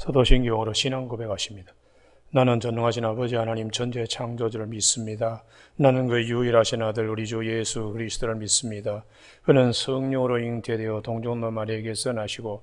사도신경으로 신앙 고백하십니다. 나는 전능하신 아버지 하나님 전체 창조주를 믿습니다. 나는 그 유일하신 아들 우리 주 예수 그리스도를 믿습니다. 그는 성령으로 잉태되어 동정노 마리에게서 나시고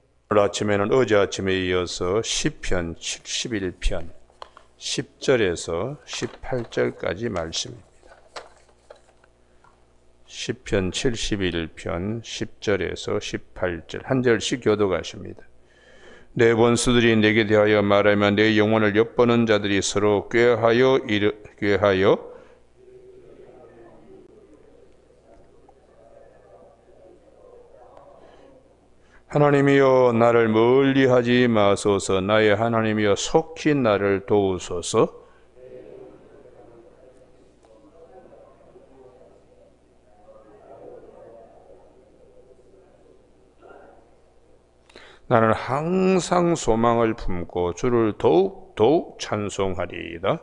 오늘 아침에는 어제 아침에 이어서 시편 71편 10절에서 18절까지 말씀입니다. 시편 71편 10절에서 18절 한 절씩 교도가십니다. 내 원수들이 내게 대하여 말하면 내 영혼을 엿보는 자들이 서로 꾀하여 이르, 꾀하여 하나님이여 나를 멀리하지 마소서 나의 하나님이여 속히 나를 도우소서 나는 항상 소망을 품고 주를 더욱 더욱 찬송하리이다.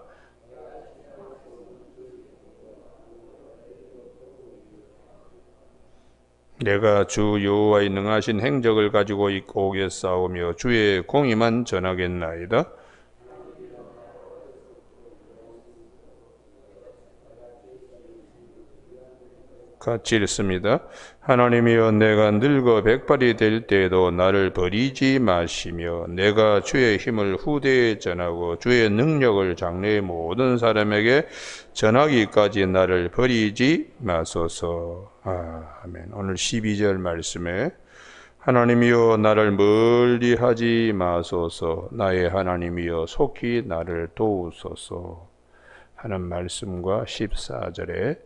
내가 주 여호와의 능하신 행적을 가지고 있고 오겠사오며 주의 공의만 전하겠나이다. 같이 읽습니다. 하나님이여 내가 늙어 백발이 될 때에도 나를 버리지 마시며 내가 주의 힘을 후대에 전하고 주의 능력을 장래의 모든 사람에게 전하기까지 나를 버리지 마소서. 아멘. 오늘 12절 말씀에 하나님이여 나를 멀리 하지 마소서 나의 하나님이여 속히 나를 도우소서 하는 말씀과 14절에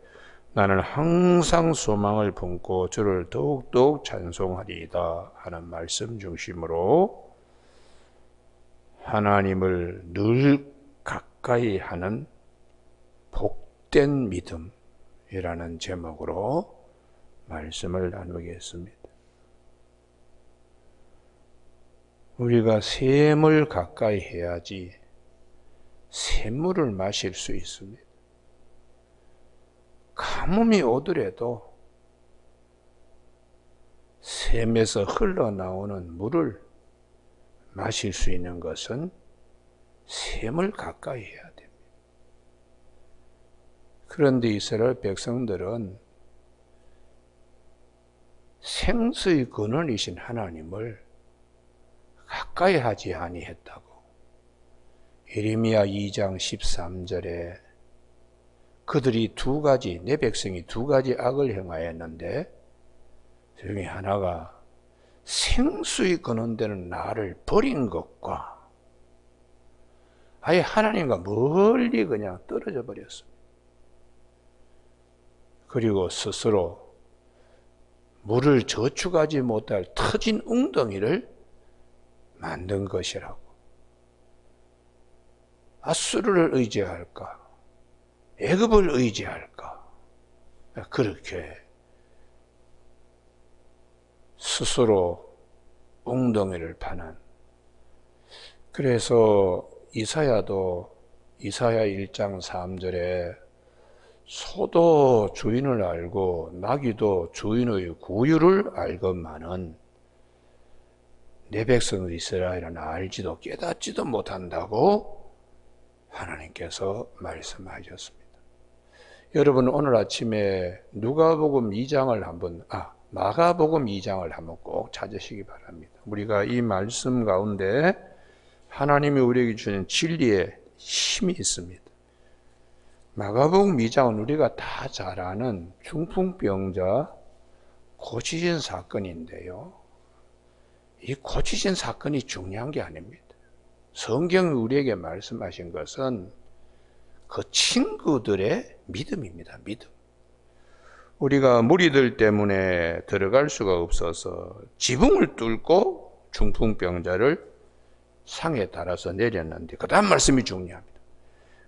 나는 항상 소망을 품고 주를 더욱더욱 찬송하리이다 하는 말씀 중심으로 하나님을 늘 가까이 하는 복된 믿음이라는 제목으로 말씀을 나누겠습니다. 우리가 샘을 가까이 해야지 샘물을 마실 수 있습니다. 가뭄이 오더라도 샘에서 흘러나오는 물을 마실 수 있는 것은 샘을 가까이 해야 됩니다. 그런데 이스라엘 백성들은 생수의 근원이신 하나님을 가까이 하지 아니했다고. 예레미야 2장 13절에 그들이 두 가지, 내 백성이 두 가지 악을 행하였는데, 그 중에 하나가 생수의 근원되는 나를 버린 것과 아예 하나님과 멀리 그냥 떨어져 버렸습니다. 그리고 스스로 물을 저축하지 못할 터진 웅덩이를 만든 것이라고. 아수르를 의지할까? 애급을 의지할까? 그렇게 스스로 웅덩이를 파는 그래서 이사야도 이사야 1장 3절에 소도 주인을 알고 나귀도 주인의 구유를 알건만은 내 백성 이스라엘은 알지도 깨닫지도 못한다고 하나님께서 말씀하셨습니다. 여러분 오늘 아침에 누가복음 2장을 한번 아 마가복음 2장을 한번 꼭 찾으시기 바랍니다. 우리가 이 말씀 가운데 하나님이 우리에게 주는 진리에 힘이 있습니다. 마가복음 2장은 우리가 다 잘 아는 중풍병자 고치신 사건인데요. 이 고치신 사건이 중요한 게 아닙니다. 성경이 우리에게 말씀하신 것은 그 친구들의 믿음입니다. 믿음. 우리가 무리들 때문에 들어갈 수가 없어서 지붕을 뚫고 중풍병자를 상에 따라서 내렸는데 그 다음 말씀이 중요합니다.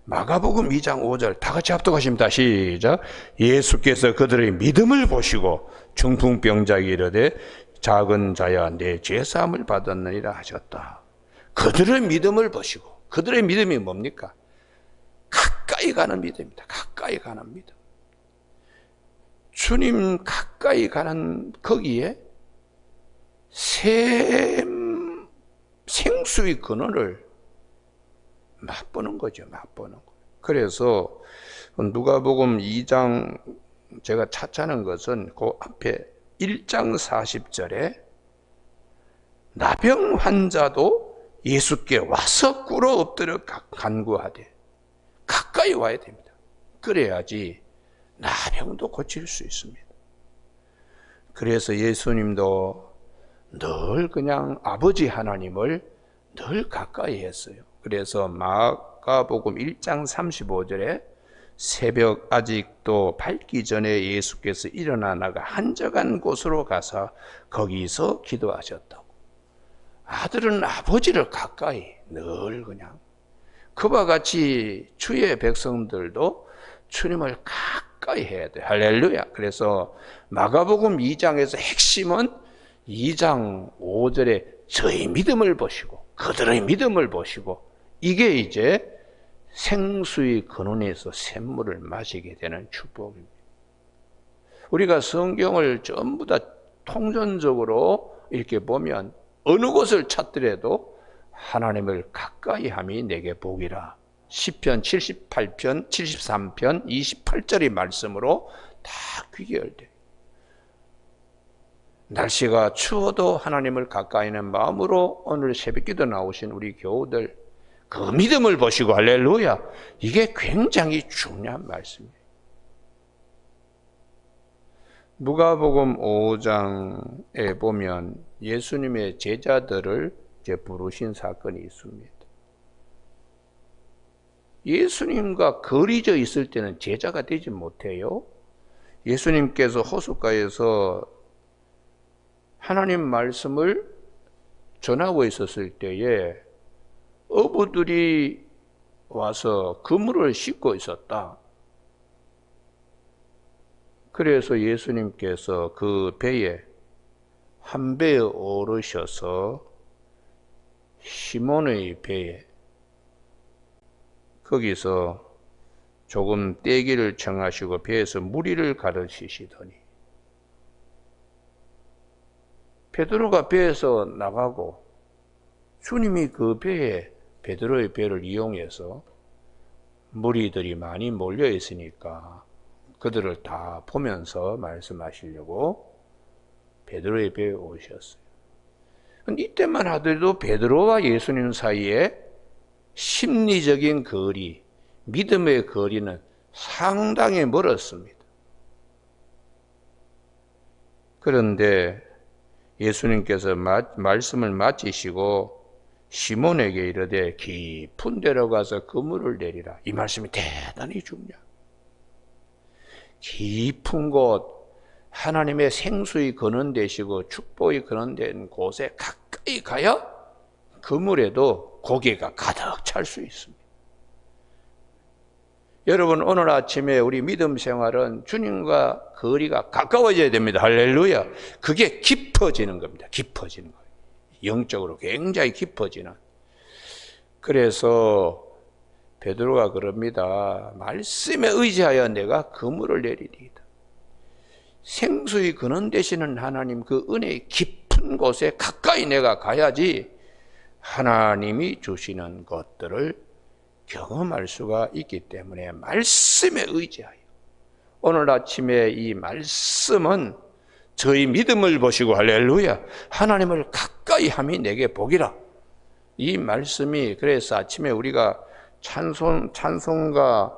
마가복음 2장 5절 다 같이 합독하십니다. 시작. 예수께서 그들의 믿음을 보시고 중풍병자에게 이르되 작은 자야 내 죄사함을 받았느니라 하셨다. 그들의 믿음을 보시고 그들의 믿음이 뭡니까? 가까이 가는 믿음입니다. 가까이 가는 믿음. 주님 가까이 가는 거기에 샘, 생수의 근원을 맛보는 거죠. 맛보는 거. 그래서 누가복음 2장 제가 찾자는 것은 그 앞에 1장 40절에 나병 환자도 예수께 와서 꿇어 엎드려 간구하되 가까이 와야 됩니다. 그래야지 나병도 고칠 수 있습니다. 그래서 예수님도 늘 그냥 아버지 하나님을 늘 가까이 했어요. 그래서 마가복음 1장 35절에 새벽 아직도 밝기 전에 예수께서 일어나 나가 한적한 곳으로 가서 거기서 기도하셨다고. 아들은 아버지를 가까이 늘 그냥 그와 같이 주의 백성들도 주님을 가까이 해야 돼. 할렐루야. 그래서 마가복음 2장에서 핵심은 2장 5절에 저의 믿음을 보시고 그들의 믿음을 보시고 이게 이제 생수의 근원에서 샘물을 마시게 되는 축복입니다. 우리가 성경을 전부 다 통전적으로 이렇게 보면 어느 곳을 찾더라도 하나님을 가까이 함이 내게 복이라. 10편, 78편, 73편, 28절의 말씀으로 다 귀결돼. 날씨가 추워도 하나님을 가까이 하는 마음으로 오늘 새벽 기도 나오신 우리 교우들 그 믿음을 보시고 할렐루야. 이게 굉장히 중요한 말씀이에요. 누가복음 5장에 보면 예수님의 제자들을 이제 부르신 사건이 있습니다. 예수님과 거리져 있을 때는 제자가 되지 못해요. 예수님께서 호숫가에서 하나님 말씀을 전하고 있었을 때에 어부들이 와서 그물을 씻고 있었다. 그래서 예수님께서 그 배에 한 배에 오르셔서 시몬의 배에 거기서 조금 떼기를 청하시고 배에서 무리를 가르치시더니 베드로가 배에서 나가고 주님이 그 배에 베드로의 배를 이용해서 무리들이 많이 몰려 있으니까 그들을 다 보면서 말씀하시려고 베드로의 배에 오셨어요. 이때만 하더라도 베드로와 예수님 사이에 심리적인 거리, 믿음의 거리는 상당히 멀었습니다. 그런데 예수님께서 말씀을 마치시고 시몬에게 이르되 깊은 데로 가서 그물을 내리라. 이 말씀이 대단히 중요합니다. 깊은 곳, 하나님의 생수의 근원 되시고 축복이 근원된 곳에 가까이 가야 그물에도 고개가 가득 찰 수 있습니다. 여러분 오늘 아침에 우리 믿음 생활은 주님과 거리가 가까워져야 됩니다. 할렐루야. 그게 깊어지는 겁니다. 깊어지는 거예요. 영적으로 굉장히 깊어지는. 그래서 베드로가 그럽니다. 말씀에 의지하여 내가 그물을 내리리이다. 생수의 근원 되시는 하나님 그 은혜의 깊은 곳에 가까이 내가 가야지 하나님이 주시는 것들을 경험할 수가 있기 때문에 말씀에 의지하여 오늘 아침에 이 말씀은 저희 믿음을 보시고 할렐루야 하나님을 가까이 함이 내게 복이라 이 말씀이 그래서 아침에 우리가 찬송 찬송가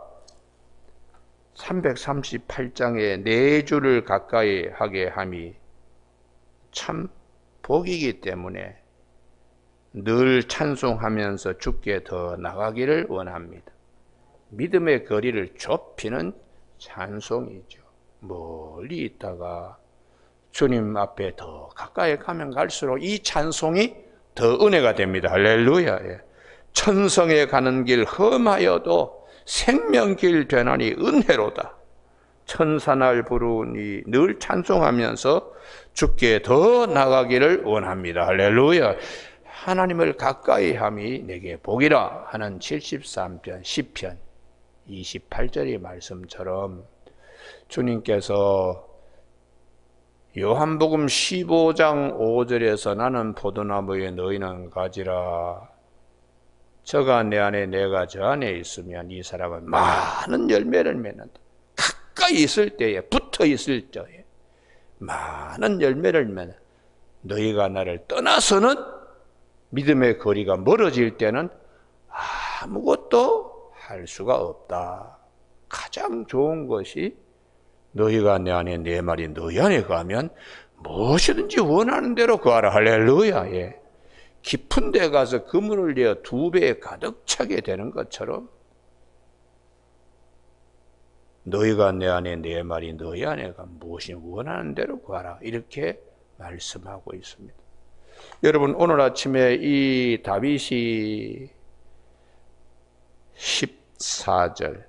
338장에 네 주를 가까이 하게 함이 참 복이기 때문에 늘 찬송하면서 주께 더 나가기를 원합니다. 믿음의 거리를 좁히는 찬송이죠. 멀리 있다가 주님 앞에 더 가까이 가면 갈수록 이 찬송이 더 은혜가 됩니다. 할렐루야. 예. 천성에 가는 길 험하여도 생명길 되나니 은혜로다. 천사날 부르니 늘 찬송하면서 주께 더 나가기를 원합니다. 할렐루야. 하나님을 가까이 함이 내게 복이라 하는 73편 10편 28절의 말씀처럼 주님께서 요한복음 15장 5절에서 나는 포도나무에 너희는 가지라 저가 내 안에 내가 저 안에 있으면 이 사람은 많은 열매를 맺는다. 가까이 있을 때에 붙어 있을 때에 많은 열매를 맺는 너희가 나를 떠나서는 믿음의 거리가 멀어질 때는 아무것도 할 수가 없다. 가장 좋은 것이 너희가 내 안에 내 말이 너희 안에 가면 무엇이든지 원하는 대로 구하라 할렐루야. 예. 깊은 데 가서 그물을 내어 두 배에 가득 차게 되는 것처럼 너희가 내 안에 내 말이 너희 안에 가 무엇이 원하는 대로 구하라. 이렇게 말씀하고 있습니다. 여러분 오늘 아침에 이 다윗이 14절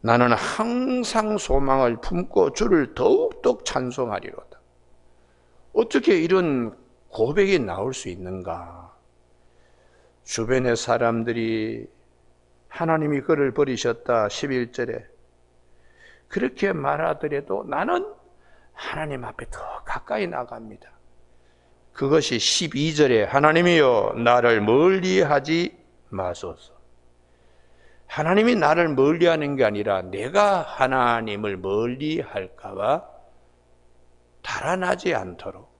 나는 항상 소망을 품고 주를 더욱더 찬송하리로다. 어떻게 이런 고백이 나올 수 있는가? 주변의 사람들이 하나님이 그를 버리셨다 11절에 그렇게 말하더라도 나는 하나님 앞에 더 가까이 나갑니다. 그것이 12절에 하나님이여 나를 멀리 하지 마소서. 하나님이 나를 멀리하는 게 아니라 내가 하나님을 멀리할까봐 달아나지 않도록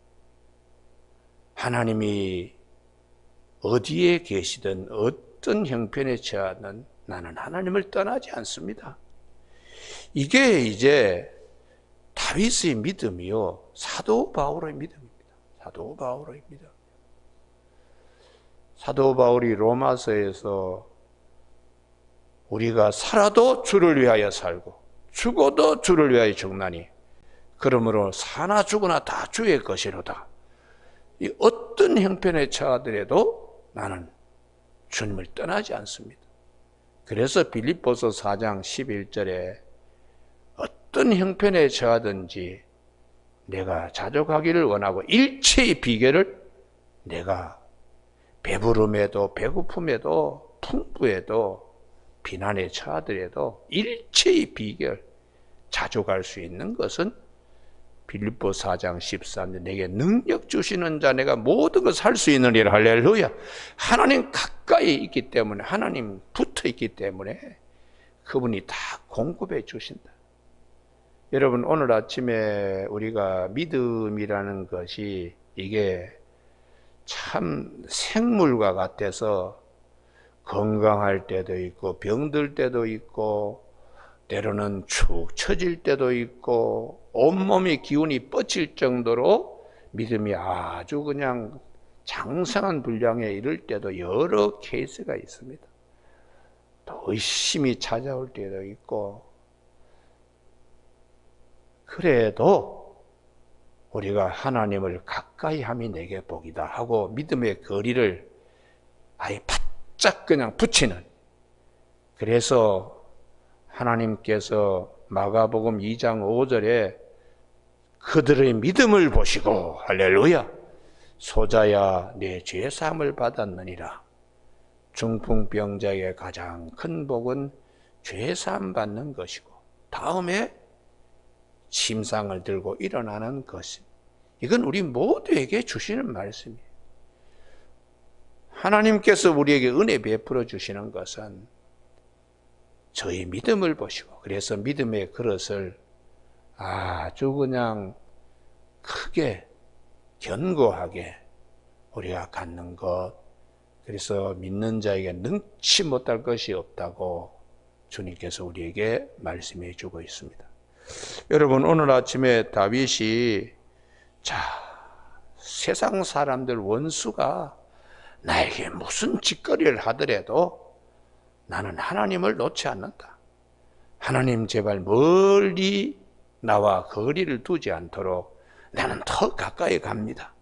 하나님이 어디에 계시든 어떤 형편에 처하든 나는 하나님을 떠나지 않습니다. 이게 이제 다윗의 믿음이요 사도 바울의 믿음입니다. 사도 바울의 믿음. 사도 바울이 로마서에서 우리가 살아도 주를 위하여 살고 죽어도 주를 위하여 죽나니 그러므로 사나 죽으나 다 주의 것이로다. 이 어떤 형편에 처하더라도 나는 주님을 떠나지 않습니다. 그래서 빌립보서 4장 11절에 어떤 형편에 처하든지 내가 자족하기를 원하고 일체의 비결을 내가 배부름에도 배고픔에도 풍부에도 비난에 처하더라도 일체의 비결 자족할 수 있는 것은 빌립보 4장 13절 내게 능력 주시는 자 내가 모든 것을 할 수 있느니라. 할렐루야. 하나님 가까이 있기 때문에 하나님 붙어 있기 때문에 그분이 다 공급해 주신다. 여러분 오늘 아침에 우리가 믿음이라는 것이 이게 참 생물과 같아서 건강할 때도 있고 병들 때도 있고 때로는 축 처질 때도 있고 온몸의 기운이 뻗칠 정도로 믿음이 아주 그냥 장성한 분량에 이를 때도 여러 케이스가 있습니다. 또 의심이 찾아올 때도 있고 그래도 우리가 하나님을 가까이 함이 내게 복이다 하고 믿음의 거리를 아예 바 짝 그냥 붙이는 그래서 하나님께서 마가복음 2장 5절에 그들의 믿음을 보시고 할렐루야 소자야 내 죄 사함을 받았느니라 중풍병자의 가장 큰 복은 죄 사함 받는 것이고 다음에 침상을 들고 일어나는 것입 이건 우리 모두에게 주시는 말씀이에요. 하나님께서 우리에게 은혜 베풀어 주시는 것은 저희 믿음을 보시고 그래서 믿음의 그릇을 아주 그냥 크게 견고하게 우리가 갖는 것 그래서 믿는 자에게 능치 못할 것이 없다고 주님께서 우리에게 말씀해 주고 있습니다. 여러분 오늘 아침에 다윗이 자 세상 사람들 원수가 나에게 무슨 짓거리를 하더라도 나는 하나님을 놓지 않는다. 하나님 제발 멀리 나와 거리를 두지 않도록 나는 더 가까이 갑니다.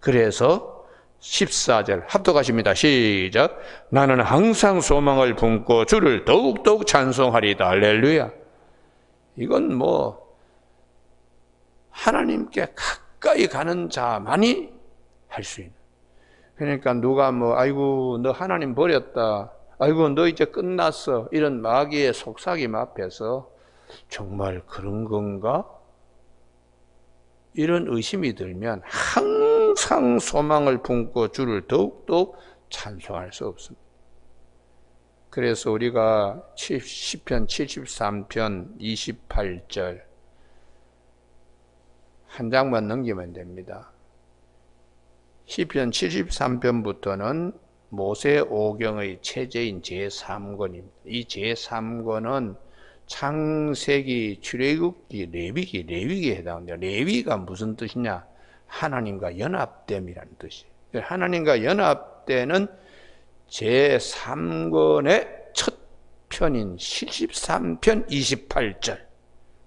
그래서 14절 합독하십니다. 시작. 나는 항상 소망을 품고 주를 더욱더욱 찬송하리다. 할렐루야. 이건 뭐 하나님께 가까이 가는 자만이 할 수 있는. 그러니까 누가 뭐 아이고 너 하나님 버렸다. 아이고 너 이제 끝났어. 이런 마귀의 속삭임 앞에서 정말 그런 건가? 이런 의심이 들면 항상 소망을 품고 주를 더욱더 찬송할 수 없습니다. 그래서 우리가 10편 73편 28절 한 장만 넘기면 됩니다. 시편 73편부터는 모세 오경의 체제인 제3권입니다. 이 제3권은 창세기, 출애굽기, 레위기, 레위기에 해당합니다. 레위가 무슨 뜻이냐? 하나님과 연합됨이라는 뜻이에요. 하나님과 연합되는 제3권의 첫 편인 73편 28절.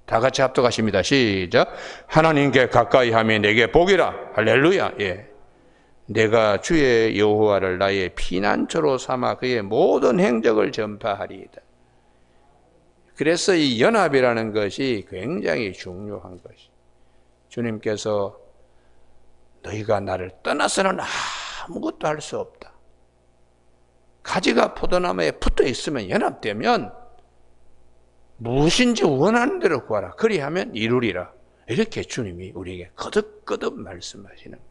다 같이 합독하십니다. 시작. 하나님께 가까이 하며 내게 복이라. 할렐루야. 예. 내가 주의 여호와를 나의 피난처로 삼아 그의 모든 행적을 전파하리이다. 그래서 이 연합이라는 것이 굉장히 중요한 것이. 주님께서 너희가 나를 떠나서는 아무것도 할 수 없다. 가지가 포도나무에 붙어 있으면 연합되면 무엇인지 원하는 대로 구하라. 그리하면 이루리라. 이렇게 주님이 우리에게 거듭거듭 말씀하시는 것.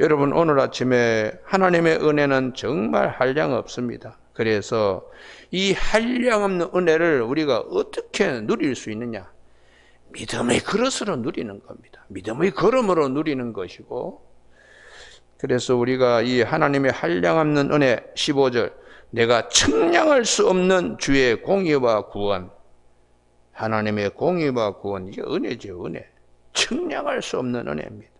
여러분 오늘 아침에 하나님의 은혜는 정말 한량 없습니다. 그래서 이 한량 없는 은혜를 우리가 어떻게 누릴 수 있느냐? 믿음의 그릇으로 누리는 겁니다. 믿음의 걸음으로 누리는 것이고 그래서 우리가 이 하나님의 한량 없는 은혜 15절 내가 측량할 수 없는 주의 공의와 구원 하나님의 공의와 구원 이게 은혜죠 은혜 측량할 수 없는 은혜입니다.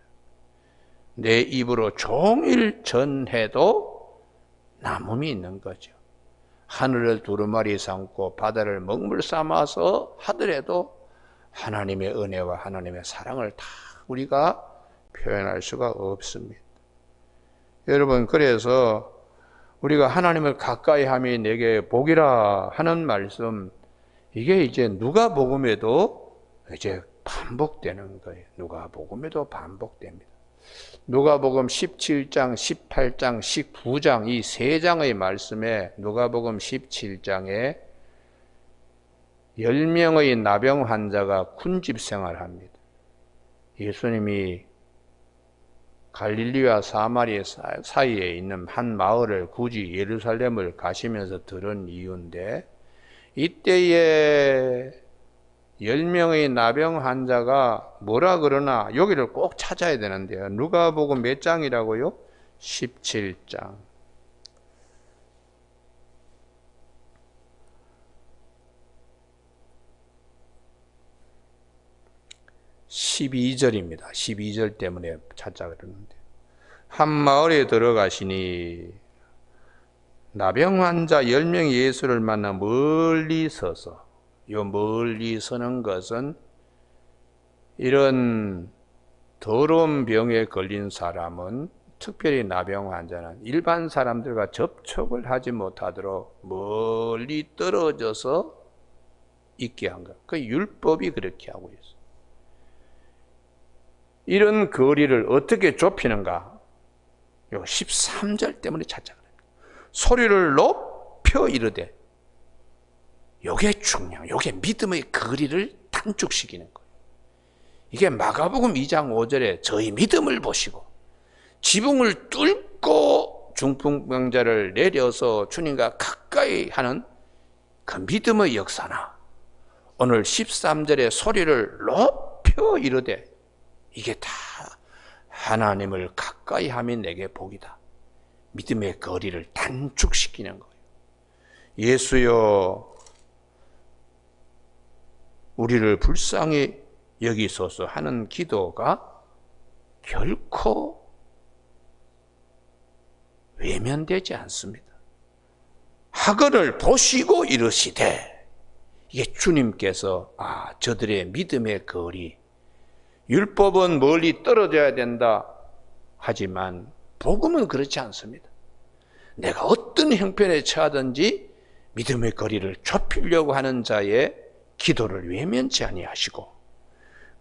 내 입으로 종일 전해도 남음이 있는 거죠. 하늘을 두루마리 삼고 바다를 먹물 삼아서 하더라도 하나님의 은혜와 하나님의 사랑을 다 우리가 표현할 수가 없습니다. 여러분, 그래서 우리가 하나님을 가까이 함이 내게 복이라 하는 말씀, 이게 이제 누가 복음에도 이제 반복되는 거예요. 누가 복음에도 반복됩니다. 누가복음 17장, 18장, 19장 이 세 장의 말씀에 누가복음 17장에 10명의 나병 환자가 군집 생활합니다. 예수님이 갈릴리와 사마리아 사이에 있는 한 마을을 굳이 예루살렘을 가시면서 들은 이유인데 이때에 10명의 나병 환자가 뭐라 그러나 여기를 꼭 찾아야 되는데요. 누가 보고 몇 장이라고요? 17장. (12절입니다) (12절) 때문에 찾자 그러는데 한 마을에 들어가시니 나병 환자 10명이 예수를 만나 멀리 서서 요 멀리 서는 것은 이런 더러운 병에 걸린 사람은 특별히 나병 환자는 일반 사람들과 접촉을 하지 못하도록 멀리 떨어져서 있게 한 것. 그 율법이 그렇게 하고 있어. 이런 거리를 어떻게 좁히는가? 요 13절 때문에 찾자. 소리를 높여 이르되 요게 중요해요. 요게 믿음의 거리를 단축시키는 거예요. 이게 마가복음 2장 5절에 저희 믿음을 보시고 지붕을 뚫고 중풍병자를 내려서 주님과 가까이 하는 그 믿음의 역사나 오늘 13절에 소리를 높여 이르되 이게 다 하나님을 가까이 하면 내게 복이다. 믿음의 거리를 단축시키는 거예요. 예수여 우리를 불쌍히 여기소서 하는 기도가 결코 외면되지 않습니다. 학을 보시고 이르시되 이게 주님께서 아 저들의 믿음의 거리 율법은 멀리 떨어져야 된다 하지만 복음은 그렇지 않습니다. 내가 어떤 형편에 처하든지 믿음의 거리를 좁히려고 하는 자의 기도를 외면치 아니하시고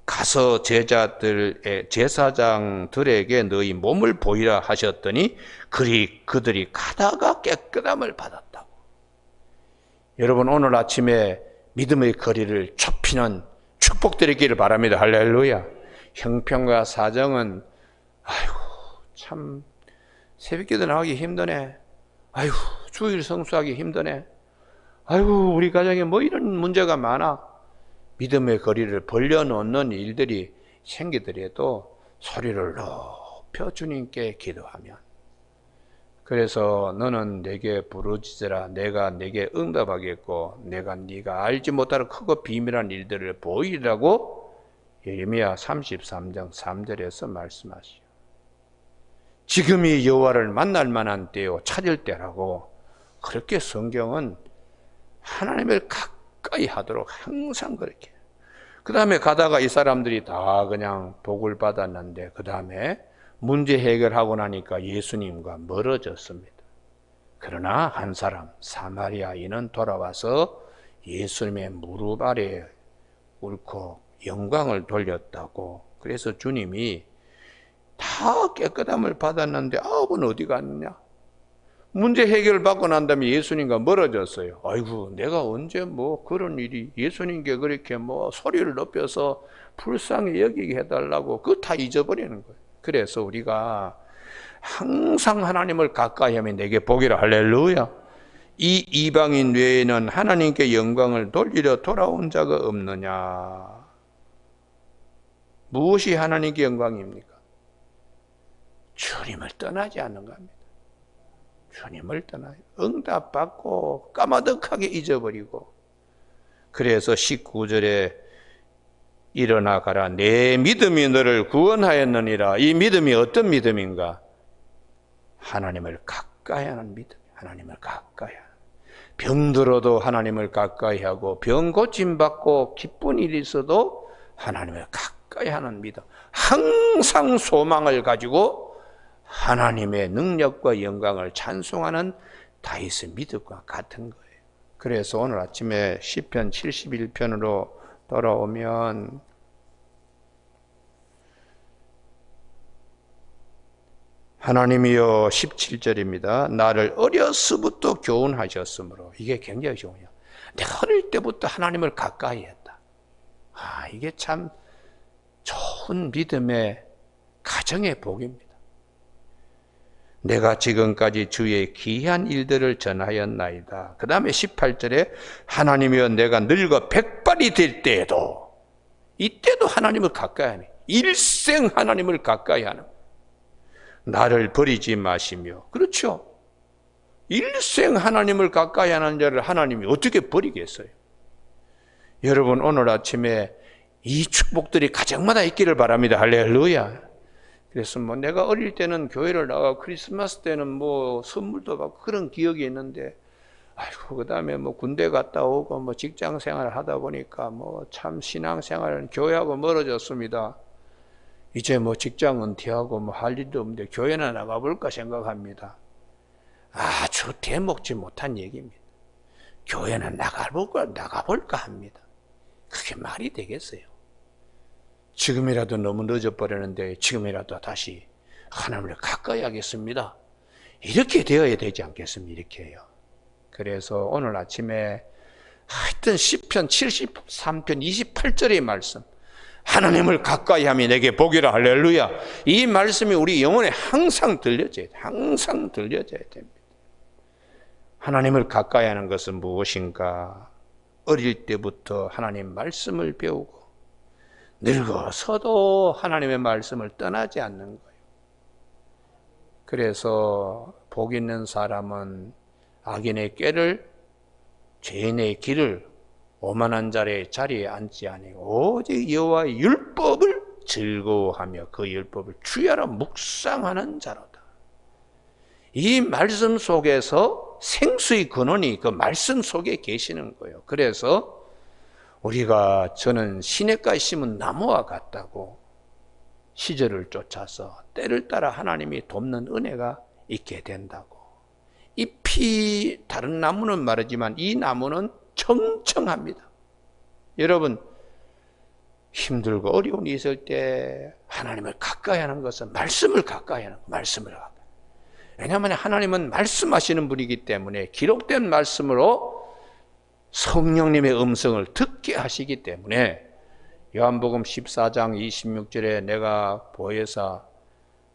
가서 제자들의 제사장들에게 너희 몸을 보이라 하셨더니 그리 그들이 가다가 깨끗함을 받았다고. 여러분 오늘 아침에 믿음의 거리를 좁히는 축복드리기를 바랍니다. 할렐루야. 형편과 사정은 아이고 참 새벽기도 나가기 힘드네. 아이고 주일 성수하기 힘드네. 아이고 우리 가정에 뭐 이런 문제가 많아. 믿음의 거리를 벌려놓는 일들이 생기더라도 소리를 높여 주님께 기도하면 그래서 너는 내게 부르짖으라 내가 내게 응답하겠고 내가 네가 알지 못할 크고 비밀한 일들을 보이라고 예레미야 33장 3절에서 말씀하시오. 지금이 여호와를 만날 만한 때요 찾을 때라고 그렇게 성경은 하나님을 가까이 하도록 항상 그렇게 그 다음에 가다가 이 사람들이 다 그냥 복을 받았는데 그 다음에 문제 해결하고 나니까 예수님과 멀어졌습니다. 그러나 한 사람 사마리아인은 돌아와서 예수님의 무릎 아래 옳고 영광을 돌렸다고 그래서 주님이 다 깨끗함을 받았는데 아홉은 어디 갔느냐? 문제 해결 받고 난 다음에 예수님과 멀어졌어요. 아이고, 내가 언제 뭐 그런 일이 예수님께 그렇게 뭐 소리를 높여서 불쌍히 여기게 해달라고 그거 다 잊어버리는 거예요. 그래서 우리가 항상 하나님을 가까이 하면 내게 복이라 할렐루야. 이 이방인 외에는 하나님께 영광을 돌리려 돌아온 자가 없느냐. 무엇이 하나님께 영광입니까? 주님을 떠나지 않는 겁니다. 주님을 떠나요. 응답받고 까마득하게 잊어버리고. 그래서 19절에 일어나 가라. 내 믿음이 너를 구원하였느니라. 이 믿음이 어떤 믿음인가? 하나님을 가까이 하는 믿음. 하나님을 가까이 하는. 병들어도 하나님을 가까이 하고 병 고침 받고 기쁜 일이 있어도 하나님을 가까이 하는 믿음. 항상 소망을 가지고 하나님의 능력과 영광을 찬송하는 다윗의 믿음과 같은 거예요. 그래서 오늘 아침에 시편 71편으로 돌아오면 하나님이여 17절입니다. 나를 어려서부터 교훈하셨으므로 이게 굉장히 좋아요. 내가 어릴 때부터 하나님을 가까이 했다. 아, 이게 참 좋은 믿음의 가정의 복입니다. 내가 지금까지 주의 귀한 일들을 전하였나이다. 그 다음에 18절에 하나님이여 내가 늙어 백발이 될 때에도 이때도 하나님을 가까이 하네. 일생 하나님을 가까이 하는 나를 버리지 마시며 그렇죠. 일생 하나님을 가까이 하는 자를 하나님이 어떻게 버리겠어요? 여러분 오늘 아침에 이 축복들이 가정마다 있기를 바랍니다. 할렐루야. 그래서 뭐 내가 어릴 때는 교회를 나가 크리스마스 때는 뭐 선물도 받고 그런 기억이 있는데 아이고 그다음에 뭐 군대 갔다 오고 뭐 직장 생활을 하다 보니까 뭐 참 신앙 생활은 교회하고 멀어졌습니다. 이제 뭐 직장 은퇴하고 뭐 할 일도 없는데 교회나 나가 볼까 생각합니다. 아주 대먹지 못한 얘기입니다. 교회는 나가 볼까 나가 볼까 합니다. 그게 말이 되겠어요? 지금이라도 너무 늦어버렸는데 지금이라도 다시 하나님을 가까이 하겠습니다. 이렇게 되어야 되지 않겠습니까? 이렇게 해요. 그래서 오늘 아침에 하여튼 10편 73편 28절의 말씀 하나님을 가까이 하면 내게 복이라 할렐루야 이 말씀이 우리 영혼에 항상 들려져야 돼 항상 들려져야 됩니다 하나님을 가까이 하는 것은 무엇인가 어릴 때부터 하나님 말씀을 배우고 늙어서도 하나님의 말씀을 떠나지 않는 거예요. 그래서 복 있는 사람은 악인의 꾀를 죄인의 길을 오만한 자의 자리에 앉지 아니고 오직 여호와의 율법을 즐거워하며 그 율법을 주야로 묵상하는 자로다. 이 말씀 속에서 생수의 근원이 그 말씀 속에 계시는 거예요. 그래서 우리가 저는 시냇가에 심은 나무와 같다고 시절을 쫓아서 때를 따라 하나님이 돕는 은혜가 있게 된다고. 잎이 다른 나무는 마르지만 이 나무는 청청합니다. 여러분 힘들고 어려운 일이 있을 때 하나님을 가까이 하는 것은 말씀을 가까이 하는 거, 말씀을 가까이. 왜냐하면 하나님은 말씀하시는 분이기 때문에 기록된 말씀으로 성령님의 음성을 듣게 하시기 때문에 요한복음 14장 26절에 내가 보혜사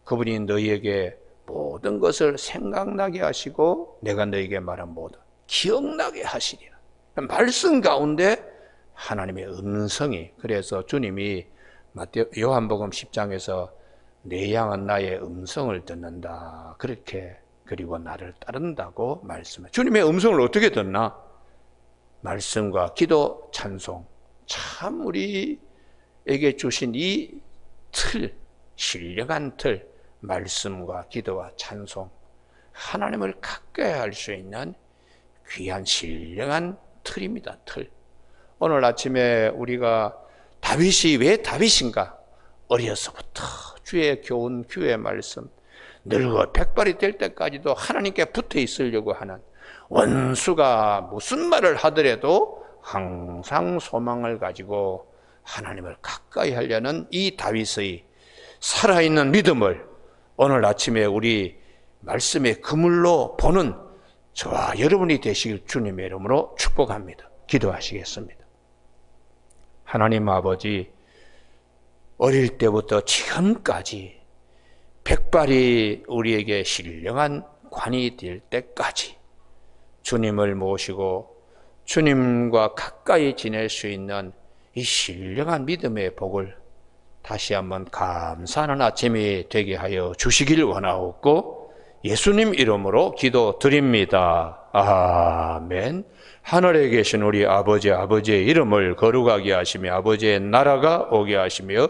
그분이 너희에게 모든 것을 생각나게 하시고 내가 너희에게 말한 모든 기억나게 하시리라. 말씀 가운데 하나님의 음성이 그래서 주님이 마태 요한복음 10장에서 내 양은 나의 음성을 듣는다. 그렇게 그리고 나를 따른다고 말씀해. 주님의 음성을 어떻게 듣나? 말씀과 기도, 찬송. 참 우리에게 주신 이 틀, 신령한 틀, 말씀과 기도와 찬송. 하나님을 가까이 할 수 있는 귀한 신령한 틀입니다. 틀. 오늘 아침에 우리가 다윗이 왜 다윗인가? 어려서부터 주의 교훈, 주의 말씀, 늙어 백발이 될 때까지도 하나님께 붙어 있으려고 하는 원수가 무슨 말을 하더라도 항상 소망을 가지고 하나님을 가까이 하려는 이 다윗의 살아있는 믿음을 오늘 아침에 우리 말씀의 그물로 보는 저와 여러분이 되시길 주님의 이름으로 축복합니다. 기도하시겠습니다. 하나님 아버지, 어릴 때부터 지금까지 백발이 우리에게 신령한 관이 될 때까지 주님을 모시고 주님과 가까이 지낼 수 있는 이 신령한 믿음의 복을 다시 한번 감사하는 아침이 되게 하여 주시길 원하옵고 예수님 이름으로 기도 드립니다. 아멘. 하늘에 계신 우리 아버지 아버지의 이름을 거룩하게 하시며 아버지의 나라가 오게 하시며